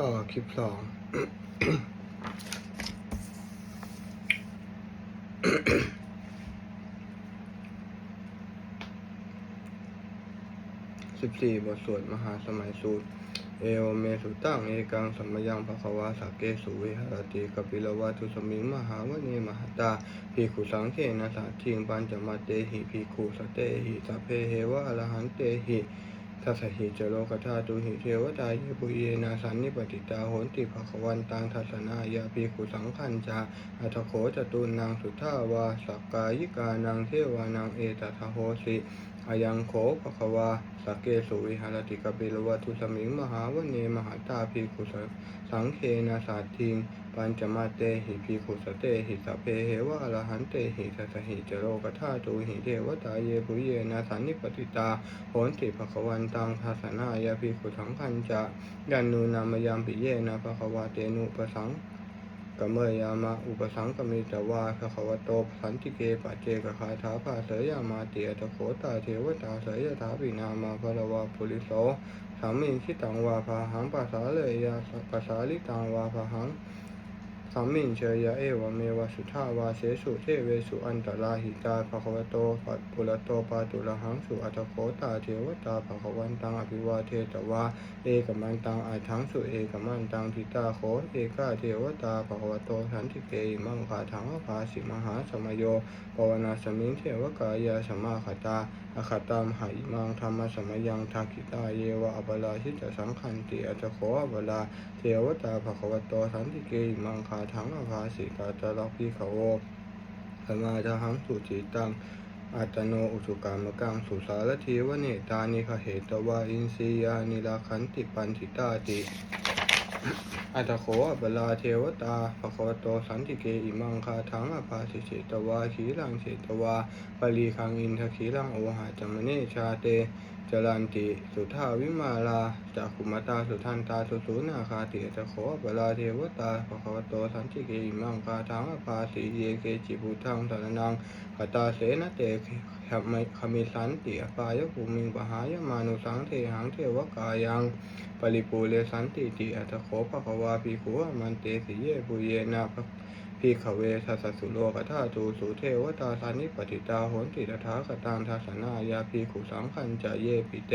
ต่อคลิปสองสิบสี่บทสวดมหาสมัยสูตร เอวเมสุตั้งเอกังสัมมยังภควาสาเกสุวิหารติกปิลวาทุสมิงมหาวเนมหตาภิกขุสังเขนะสาทิงปัญจมาเตหิภิกขุสเตหิสัพเพเหวะอรหันเตหิ ทัสหิจโลกธาตุหิเทวตาเยปุเยนาสันนิปติตาโหนติภควันตังทัสนายาภิกขุสังขันจาอัตโขจตุนางสุทธาวาสักกายิกานังเทวานังเอตทะโหสิอายังโขภควาสกเกสุวิหารติกปิลวาทุสมิงมหาวเนมหาตาภิกขุสังเขนาสาทิง ปัญจมาเตหิภิกขุสเตหิสัพเพเหวะอรหันเตหิสัสหิจโรกธาตุหิเทวตาเยปุเยนะสันนิปติตาโหนติภควันตังภาสนายาภิกขุสังคัญจะยันนูนามยามปิเยนะภควาเตนุปสังกเมยามะอุปสังกมิตวาภควโตสันติเกปะเจกคาถาภาเสยามาเตียตโขตาเทวตาเสยถาปินามาภรวาปุริโสสามิคิตังวาภาหังปัสสาเลยยาปัสสาลิตังวาภาหัง สามิงเชยะเอวเมวสุทาวาเสสุเทเวสุอันตราหิตาภควโตปัปุระโตปาตุระหังสุอัตโคตาเทวตาภควันตังอภิวาเทตวาเอกมันตังอาทังสุเอกมันตังทิตาโคเอกาเทวตาภควโตสันติเกอิมังคาถังอภาสิมหาสมโยปวนาสมิงเทวกายาสมาคตาอาคตามหาอิมังธรรมสมยังทักขิตาเยวะอัปลาชิตสังคันติอัตโคอัปลาเทวตาภควตโตสันติเกอิมังคาถังอภาสิกาตลักพิขโวสมาทหังสุจิตังอัตโนอุสุกามกังสุสารทีวเนตานิขเหตวาอินสียานิลาขันติปันธิตาติ อัตโขอปลาเทวตาภควโตสันติเกอิมังคาถังอภาสิเฉตวาขีลังเสตวาปรีคังอินทขีลังโอหะจมเนชาเต จรันติสุทาวิมาลาจากขุมตาสุทันตาสุสุนาคาติจะขอเวลาเทวตาภควโตสันติเกอิมังคาทังอภาสีเยเกจิพุทังสารนังขตาเสนเตขมิขมิสันติอปายภูมิงปหายมานุสังเทหังเทวกายังปริปูเลสันติติอัตโขภควาภิกขุมันเตสิเยปุเยนะ พิขเวทัสสุโลกธาตูสุเทวตาสันนิปติตาโหนติตถาคตังทัสนายาภิขุสังขันจะเยปิเต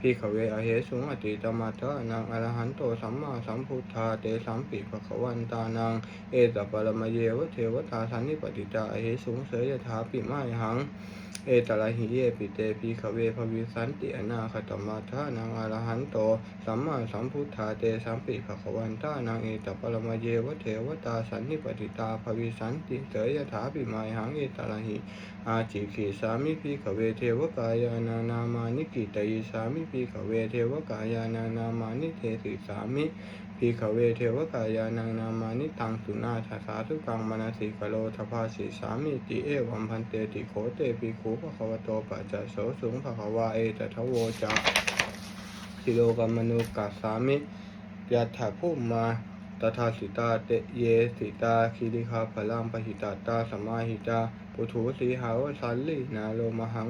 พิขเวอเหสุงอติตมัตถนังอรหันโตสัมมาสัมพุทธาเตสัมปิภควันตานังเอตปรมเยวะเทวตาสันนิปติตาอเหสุงเสยถาปิไมหังเอตระหิเยปิเตพิขเวภวิสันติอนาคตมัทธานังอรหันโตสัมมาสัมพุทธาเตสัมปิภควันตานังเอตปรมเยวะเทวตาสันนิปติตาภวิสันติเสยถาปิไมหังเอตระหิอาจิขีสามิพิขเวเทวกายานานามานิกิตยิสามิพิขเวเทวกายานานามานิเทสิสามิพิขเวเทวกายานานามานิตังสุนาทัสาธุกังมนสิกโลทภาสิสามิติเอวัมพันเตติโคเตปิคูภควโตปัจจโสสุงภควาเอตทโวจาสิโลกัมมนุกัสสามิยัตถะภูมิมา ตถาสิตาเตเยสิตาคิริคาพลังปหิตาตาสมาหิตาปุถุสีหาวสันลินาโลมหัง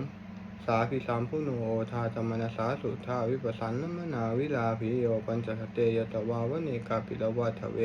สาพิสามพุโนโอทาตมนสาสุทาวิปัสสันนมนาวิลาภิโยปัญจสเตยตวาวเนกาปิลวัฏเว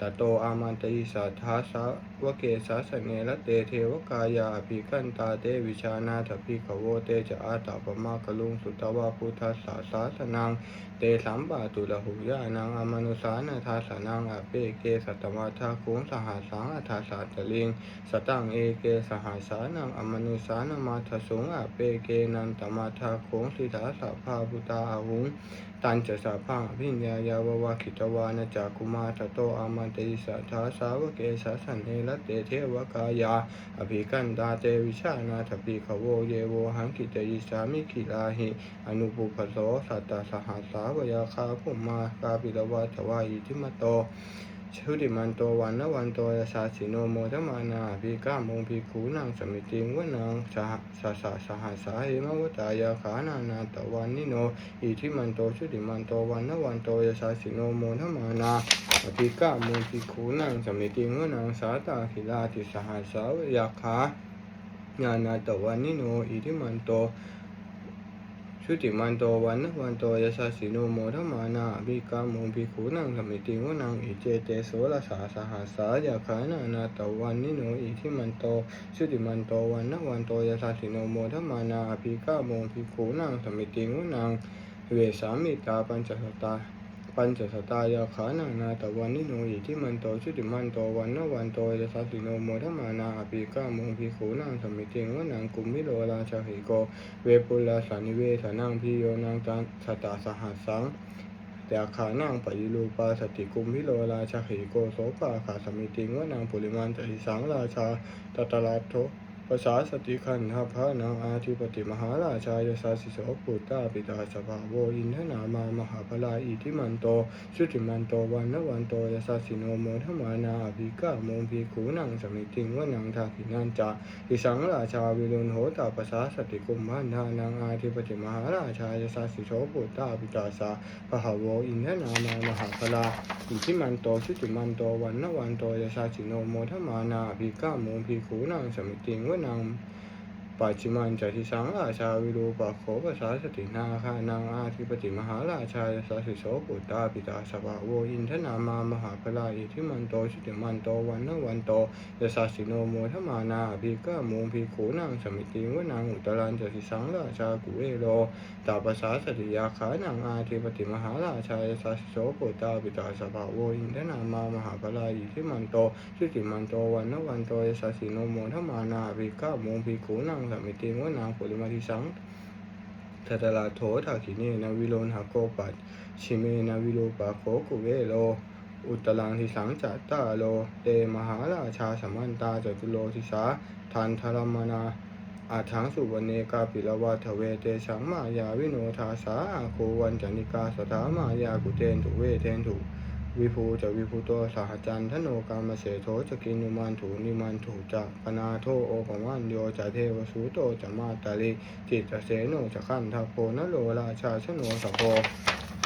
ตโตอามันตยิสัทธาสาวเกสาสเนละเตเทวกายาภิกันตาเตวิชานาถภิกขโวเตจะอาตาปมากลุงสุตวาพุทธสสาสาสนังเตสัมปาตุละหุยานังอมนุสานาทาสนังอเปเกสัตมาทาคุงสหาสังอัทาสาตลิงสตังเอเกสหาสานังอมนุสานามาทสุงอเปเกนันตมาทาโคงสิทาสัพพาพุตาอาหุงตันจะสัพพังอภิญญายาววาคิตวานะจากุมาทโตอามัติสัทาสาวเกสาสันเนลเตเทวกายา อภิกันตาเตวิชานาถปิขโวเยโวหังกิตยิสามิขิลาหิอนุปุพโสสัตตสหัสาวยาคาภุมมากาปิลวัตวาอิทิมโตชุติมันโตวันนวันโตยาสาสิโนโมทมานาภิกามงภิกขุนังสมิติงวนังสหสสะสหัสาหิมวตายาขานานาตวันนิโนอิทิมันโตชุติมันโตวันนวันโตยาสาสิโนโมทมานาภิกามงภิกขุนังสมิติงวนังสาตาขิลาติสหัสาวยาขานานาตวันนิโนอิทิมันโต ชุติมันโตวันนะวันโตยสสสิโนโมทัมมานาภิกาโมภิกขุนังสมิติวนังอิเจเตโสลสาสหัสสายาขานานาตวันนิโนอิทิมันโตชุติมันโตวันนะวันโตยสสสิโนโมทัมมานาภิกาโมภิกขุนังสมิติวนังเวสามิตาปัญจสตา ปัญจสตายาขานังนาตวันนิโนอิทิมันโตชุติมันโตวันนวันโตยสัสสิโนโมทมมานาอภิกาโมภิกขุนังสมิติงวนังกุมมิโลราชาหิโก เวปุลาสานิเวสานังพิโยนังตันสตาสหัสสังแต่ขานังปยิรูปาสติกุมพิโลราชาหิโกโสปาขาสมิติงวนังปุริมันตติสังราชาตตลาโท ภาษาสติขันธพระนางอาธิปติมหาราชายสาสิโสปุตตาปิตาสภาโวอินทนามามหาพลาอิทิมันโตชุติมันโตวันนวันโตยสาสิโนโมทมานาอภิกาโมภิกขุนังสมิติงวนังทาขินันจาอิสังราชาวิรุณโหตาปสาสติกุมพันธานังอาธิปติมหาราชายสาสิโชปุตตาปิตาสาปะหาโวอินทนามามหาพลาอิทิมันโตชุติมันโตวันนวันโตยสาสิโนโมทมานาภิกาโมภิกขุนังสมิติงวนัง ปัจจิมันจติสังราชาวิรูปโขภาษาสตินาคานังอาธิปติมหาราชายสาสิโสปุตตาปิตาสภาโวอินทนามามหาพลาอิทิมันโตชุติมันโตวันนวันโตยสสสิโนโมทมานาภิกาโมภิกขุนังสมิติวนังอุตรันจติสังราชากุเวโรตาปสาสติยาขานังอาธิปติมหาราชายสัสสิโสปุตตาปิตาสภาโวอินทนามามหาพลาอิทิมันโตชุติมันโตวันนวันโตยสสสิโนโมทมานาภิกาโมภิกขุนังสมิติวนังปุริมาทิสังทัตลาโถทักขิเนนาวิโลนหาโกปัตชิเมนาวิโลปะโคกุเวโล อุตตรังทิสังจัตตาโลเตมหาราชาสมันตาจตุโลทิสาทันทรมนาอาทังสุวรรณเนกาปิลวัฏเวเตสังมายาวิโนทาสาโควันจนิกาสถามายากุเตนถุเวเทนถุ วิภูจะวิภูตัวสหจันทโนกามเสโทจะกินุมันถูนิมันถูจะปนาโทโอปมันโยจะเทวสูโตจะมาตาลิจิตจะเสโนจะขันทโพนโลราชาชโนสโพ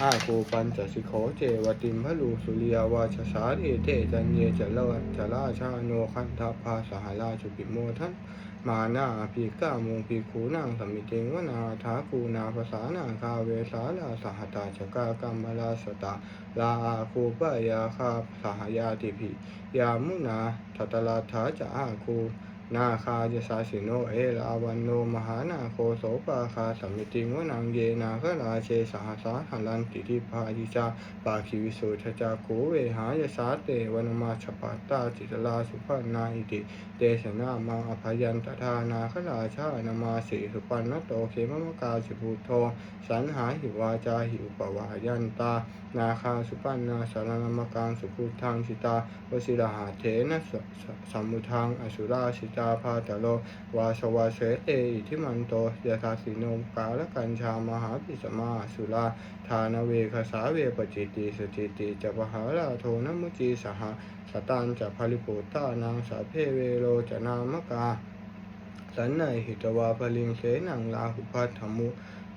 อาคูปัญจสิโขเจวติมพลูสุริยาวาชสาเอเตจันเยจะเลวจะราชาโนคันทพาสหราชุปิโมทันมานาพีก้าโมพีคูนางสมิเตงวนาทาคูนาภาษานาคาเวสาลาสหตาจกากรรมลาสตาลาอาคูปยาคาสหยาติภิยามุนาทัตลาถาจะอาคู นาคาจะสาสิโนเอลาวันโนมหานาโคโสปาคาสัมมิติงวนังเยนาคราเชสหสาหันลันติทิพายิจาปาคิวิโสทจาโกเวหายสาเตวนมาชปาตาจิตลาสุภานาอิติเตชนามาอภยันตทานาคราชานามาสีสุปันนโตเขมมกาสิภูโทสันหาหิวาจาหิอุปวายันตา นาคาสุปันนาสารนามกังสุพุทังสิตาวสิลหาเถนะสสสัมมุทังอสุราสิตาาพาตโล วาสวาเสเตอิทิมันโตยะทาสินมกาลกัญชามหาปิสมาสุลาทานเวคสาเวปจิติสจิติจะปหาราโทนมุจีสหสตันจะพลิโปตานางสาเพเวโลจะนามกาสันในหิตวาพลิงเสนังลาหุพัทธมุ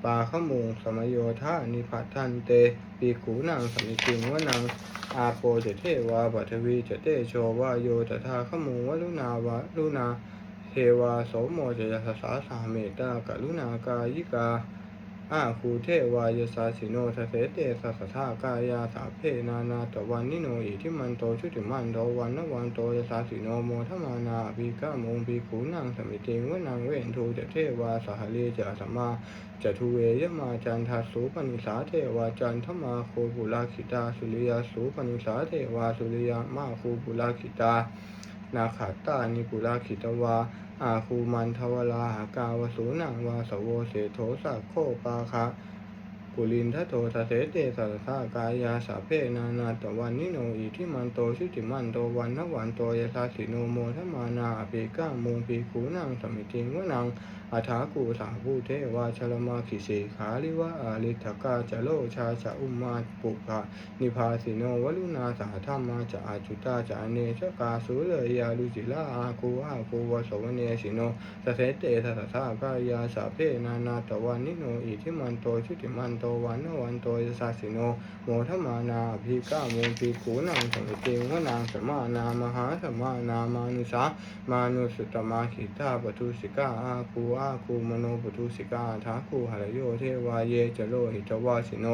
ปาขมุงสมโยธานิพัทธันเตปีกูนางสมิติงวนังอาโปจะเทวาปัทวีจะเตโชวาโยตถาขมุงวลุนาวะลุนาเทวาโสโมจะยสสาสาเมตตากลุนากายิกา อาคูเทวายสาสิโนทเสเตสัสสากายาสาเพนานาตวันนิโนอิทิมันโตชุติมันโตวันนวันโตยสาสิโนโมทมานาภิกามงภิกขุนังสมิติงวนังเวนทูจะเทวาสหเลจะสมาจะทุเวยมาจันทัสสุปนิสาเทวาจันทมาโคปุลาคิตาสุริยาสุปนิสาเทวาสุริยามาโคปุลาคิตานาขาตานิปุราคิตวา อาคูมันทวลาหากาวสูนังวาสโวเสโทสักโคปาคะกุลินทโททะเสเตสัสสากายาสาเพนานาตวันนิโนอิทิมันโตชุติมันโตวันนวันโตยสาสิโนโมทมานาอภิก้ามุงปีคูนังสมิติงวนัง อาถากูสาภูเทวาชลมาขิเสขาลิวะอาลิทกาจะโลชาจะอุมาปุภะนิพาสิโนวลุนาสาธรรมาจะอาจุตาจะเนชกาสุเลยาลุจิลาอาคูอาคูวสวเนสิโนสเสเตทัสสะกายาสาเพนานาตวันนิโนอิทิมันโตชุติมันโตวันนวันโตยสาสิโนโมทมานาภิกาโมภิกขุนังสมิติงวนางสมานามหาสมานามานุสามานุสุตมาขิตาปทุสิกาอาคูอคูมโนปทุสิกาทาคูหรโยเทวาเยจโลหิตวาสิโน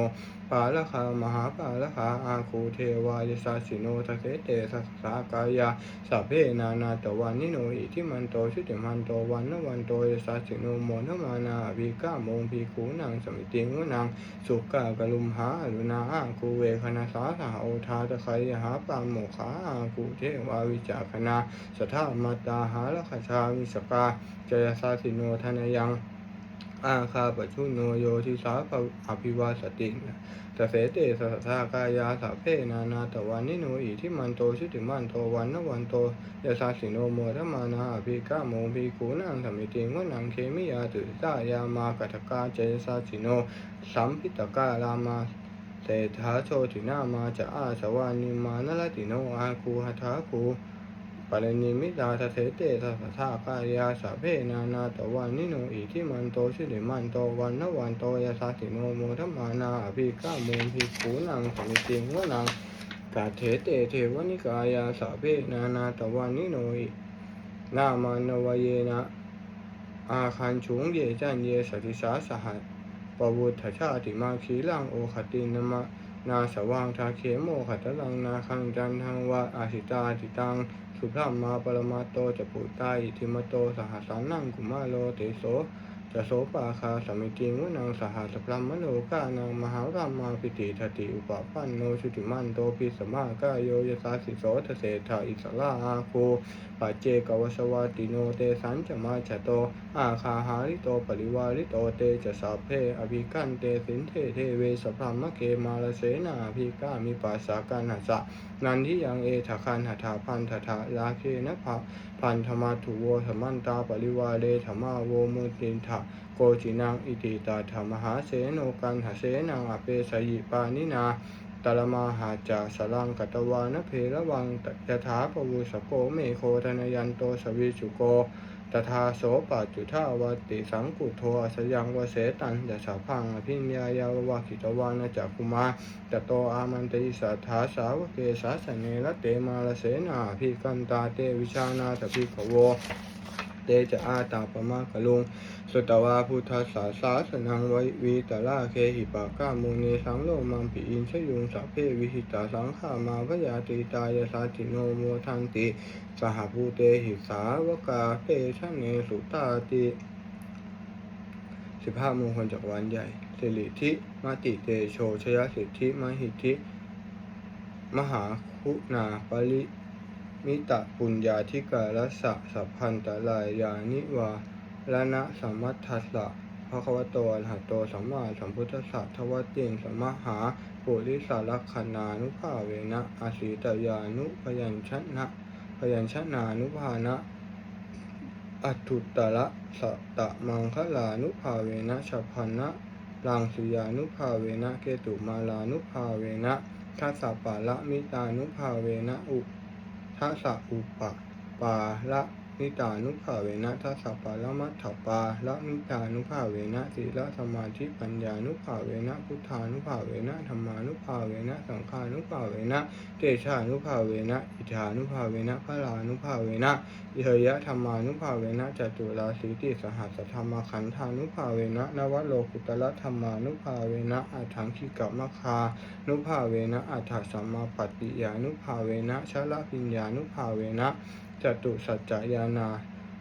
ปาละคามหาปาละคาอาคูเทวายสาสิโนทะเกเตสัสสากายาสัพเพนานาตวันนิโนอิทิมันโตชุติมันโตวันนวันโตยสาสิโนโมทมานาอภิกามงพีคูนังสมิติงวนางสุกากลุมหาอรุณาอาคูเวคณาสาสหโอทาตะไคยหาปามโมขาอาคูเทวาวิจาคณาสทามาตาหาละคชาวิสกาจยสาสิโนทนยัง อาคาปชุโนโยทิสาภอภิวาสติตเสเตสสทากายาสัพเพนานาตวันนิโนอิทิมันโตชุติมันโตวันนวันโตยสาสิโนโมทมานาอภิกาโมภิกูนังธรรมิติงวนังเคมิยาตุสายามากัตกาเจสาสิโนสัมพิตกาลามาเศธาโชตินามาจะอาสวานิมานลติโนอาคูหทาคู ปรินิมิตาทะเทเตทัสสะกายาสะเพนานาตวันนิโนอิทิมันโตชิริมันโตวันนวันโตยาสาสิโนโมทัมมานาอภิกาโมนภิกขุนังสมิติงวนังกาเทเตเทวนิกายาสะเพนานาตวันนิโนอินามานวเยนะอาคันชุงเยจันเยสติสาสหัสปวุฒชาติมาคีลังโอคตินมะนาสว่างทาเขโมขัตลังนาคังจันทังวะอาสิตาติตัง สุพรามมาปรมาโตจะปุตตาอิทิมโตสหัสานังกุมาโลเตโสจะโสปาคาสมิติงวนังสหัสพรามโนกานังมหารามาปิติทติอุปปันโนชุติมันโตปิสมากายโยยสาสิโสทเสถาอิสลาอาโค ปัจเจกวสวาติโนเตสันจมาชโต อาคาหาริโตปริวาริโตเตจะสาเพอภิกันเตสินเทเทเวสพรามะเกมาลเสนาภิกามิปัสสากันหัสสะนันทิยังเอทะคันหถาพันธทาลาเคนะภะพันธมาถุโวธมันตาปริวาเรธรรมาโวมุตินทะโกจินังอิติตาธรรมหาเสโนกันหเสนังอเปสยิปานินา ตลมาหาจาสลังกัตวานเพระวังตยถาปวุสโกเมโคธนยันโตสวิจุโกตถาโสปัจจุทาวติสังกุโทอสยังวเสตันยะสาพังอภิญญายาววาคิตวานะจักุมาตโตอามันติสัทธาสาวเกสาสเนระเตมาลเสนาภิกันตาเตวิชานาตภิกขโว เตจะอาตาปมากะลุง สุตวาพุทธสาสาสนังไววีตลาเคหิปากามุนีสังโลมังปิอินชยุงสัพเพวิหิตาสังขามาพยาติตายาสาติโนโมทันติสหภูเตหิสาวกาเตชะเนสุตาติสิบห้ามงคลจักวาลใหญ่สิริทิมาติเตโชชยสิทธิมหิทธิ มหาคุณาปริ มิตะปุญญาธิการสะสัพพันตลายานิวาลนะสัมมัทธัสสะภะควตอะระหะโตสัมมาสัมพุทธัสสะทวติงสมหาปุริสาลักขณานุภาเวนะอาศิตยานุพยัญชนะพยัญชนานุภานะอัตุตระสะตะมังคลานุภาเวนะฉัพพนะลังสุยานุภาเวนะเกตุมาลานุภาเวนะทัสสะปะละมิตานุภาเวนะอุ ทัสสะอุปปาละ มิตานุภาเวนะทัสสะปะละมัทถปาละมิตานุภาเวนะสีละสมาธิปัญญานุภาเวนะพุทธานุภาเวนะธรรมานุภาเวนะสังฆานุภาเวนะเตชานุภาเวนะอิทธานุภาเวนะพระลานุภาเวนะอิเทยะธรรมานุภาเวนะจตุราสีติสหัสธรรมขันธานุภาเวนะนวโลกุตละธรรมานุภาเวนะอัฏฐังคิกะมะคานุภาเวนะอัฏฐสัมมาปัตติยานุภาเวนะชละพิญญานุภาเวนะ จตุสัจจยานา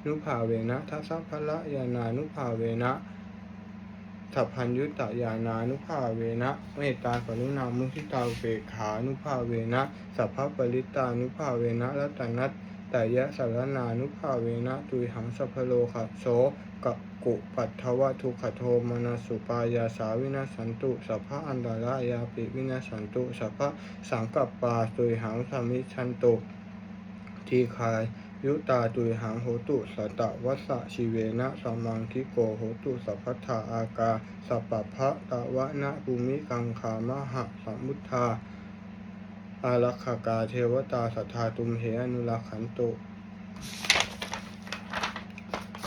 นุภาเวนะทัสสะพละยานานุภาเวนะสัพพัญยุตยานานุภาเวนะเมตตากรุณามุทิตาเบขานุภาเวนะสัพพปริตานุภาเวนะรัตนัตแต่ยะสารนานุภาเวนะตุยหังสัพพโลขะโสกะกุปัทถวะทุขโทมนสุปายาสาวินาสันตุสัพพะอันตรายาปิวินาสันตุสัพพะสังกัปปาตุยหังสมิชันตุ ทีคาย ยุตาตุยหังโหตุสตะวัสสะชีเวนะสัมมังคิโกโหตุสัพพทาอากาสัพปะพะตะวะนะภูมิกังคามหะสัมมุทธาอารักขากาเทวตาสัทธาตุมเหอนุรักขันตุ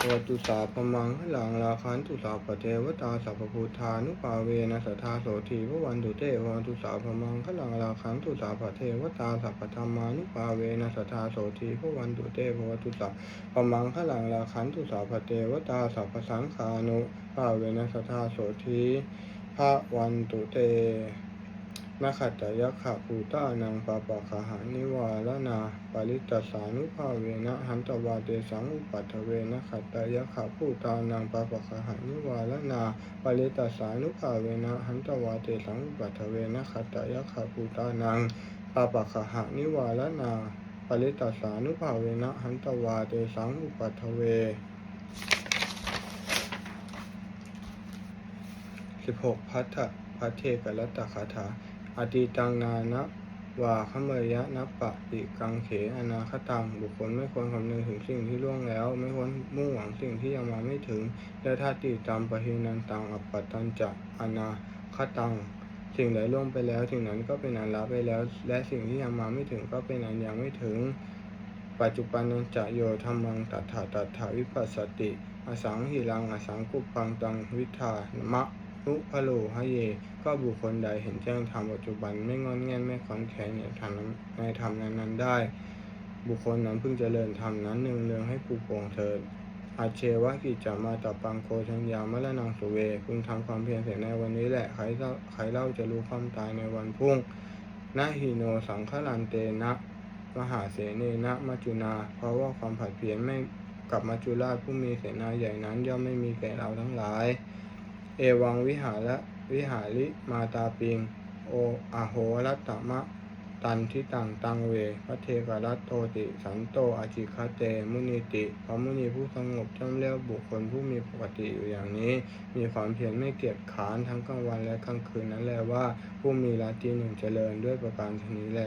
วตุสาพมังคลังราคันตุสาปเทวตาสัพพพุทธานุภาเวนะสัทธาโสธีพระวันตุเตภวตุสาพมังคลังราคันตุสาปเทวตาสัพธรรมานุภาเวนะสัทธาโสธีพระวันตุเตภวตุสาพมังคลังราคันตุสาปเทวตาสัพสังฆานุภาเวนะสัทธาโสธีพระวันตุเต นาขัตตยขะภูตานังปาปะคหานิวาลนาปริตสานุภาเวนะหันตวาเตสังอุปัฏฐเวนะขัตตยขะภูตานังปาปะคหานิวาลนาปริตสานุภาเวนะหันตวาเตสังอุปัฏฐเวนะขัตตยขะภูตานังปาปะคหานิวาลนาปริตสานุภาเวนะหันตวาเตสังอุปัฏฐเวสิบหกพัทธพัทเทกรัตตคาถา อดีตังนานะวาขเมยะนัปปะติกังเขอนาคตังบุคคลไม่ควรคำนึงถึงสิ่งที่ล่วงแล้ว ไม่ควรมุ่งหวังสิ่งที่ยังมาไม่ถึงและถ้าติตามปะหินันตังอัปปตันจะอนาคตัง สิ่งใดล่วงไปแล้วสิ่งนั้นก็เป็นอันละไปแล้ว และสิ่งที่ยังมาไม่ถึงก็เป็นอันยังไม่ถึง ปัจจุบันนันจะโยธรรมังตัฏฐาตัฏฐาวิปัสสติ อสังหิรังอสังกุปังตังวิธามะ นุพะโลหะเย ก็บุคคลใดเห็นแจ้งธรรมปัจจุบันไม่งอนแง่นไม่คอนแค้นในธรรมในธรรมนั้นๆได้ บุคคลนั้นเพิ่งเจริญธรรมนั้นหนึ่งเรืองให้ผูโปร่งเถิดอาเชวะกิจจามาตาปังโคชัญญามะละนังสุเวพึงทำความเพียรเสียในวันนี้แหละใครเล่าใครเล่าจะรู้ความตายในวันพุ่งนะหิโนสังฆลันเตนะมหาเสเนนะมัจจุนา เพราะว่าความผัดเพี้ยนไม่กับมัจจุราชผู้มีเสนาใหญ่นั้นย่อมไม่มีแก่เราทั้งหลาย เอวังวิหาระวิหาริมาตาปิง โออะโหรัตตมะ ตันทิตังตังเว พระเทกรัตโตติ สันโตอาจิคาเต มุนิติพระมุนีผู้สงบจำเรียกบุคคลผู้มีปกติอยู่อย่างนี้ มีความเพียรไม่เกียจขานทั้งกลางวันและกลางคืนนั้นแลว่า ผู้มีลัทธิหนึ่งเจริญด้วยประการชนี้แล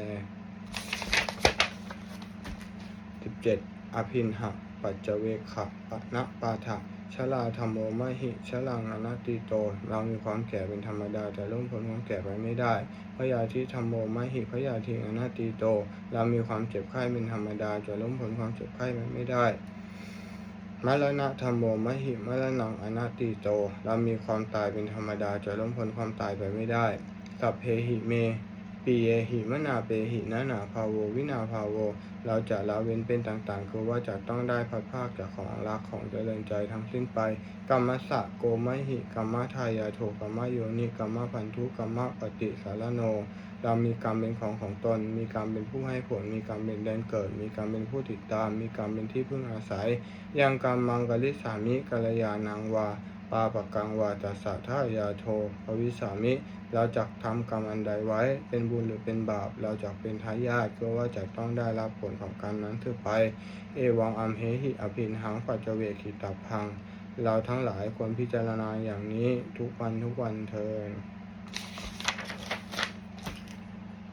17. อภินหะปัจเจเวขะปะนะปาทะ ชลาธรรมโมมะหิชลังอนัตติโต เรามีความแก่เป็นธรรมดาแต่ล่วงพ้นความแก่ไปไม่ได้พยาธิธรรมโมมะหิพยาธิอนัตติโต เรามีความเจ็บไข้เป็นธรรมดาจะล่วงพ้นความเจ็บไข้ไปไม่ได้มรณะธรรมโมมะหิมรณังอนัตติโต เรามีความตายเป็นธรรมดาจะล่วงพ้นความตายไปไม่ได้สัพเพหิเม ปีเยหิมนาเปหินานาภาโว วินาภาโว เราจะละเว้นเป็นต่างๆ คือว่าจะต้องได้พัดภาคจากของรักของเจริญใจทั้งสิ้นไป กรรมสะโกมะหิกรรมทายาโทกรรมโยนิกรรมพันธุกรรมปฏิสารโน เรามีกรรมเป็นของของตน มีกรรมเป็นผู้ให้ผล มีกรรมเป็นแดนเกิด มีกรรมเป็นผู้ติดตาม มีกรรมเป็นที่พึ่งอาศัย ยังกรรมมังกลิสามิกัลยาณังวาปาปกังวาตัสสะทายาโทภวิสามิ เราจะทำกรรมอันใดไว้ เป็นบุญหรือเป็นบาป เราจะเป็นทายาทก็ว่าจะต้องได้รับผลของกรรมนั้นถือไป เอวังอัมเหหิอภินหังปัจเวกิตับพัง เราทั้งหลายควรพิจารณาอย่างนี้ทุกวันทุกวันเทิน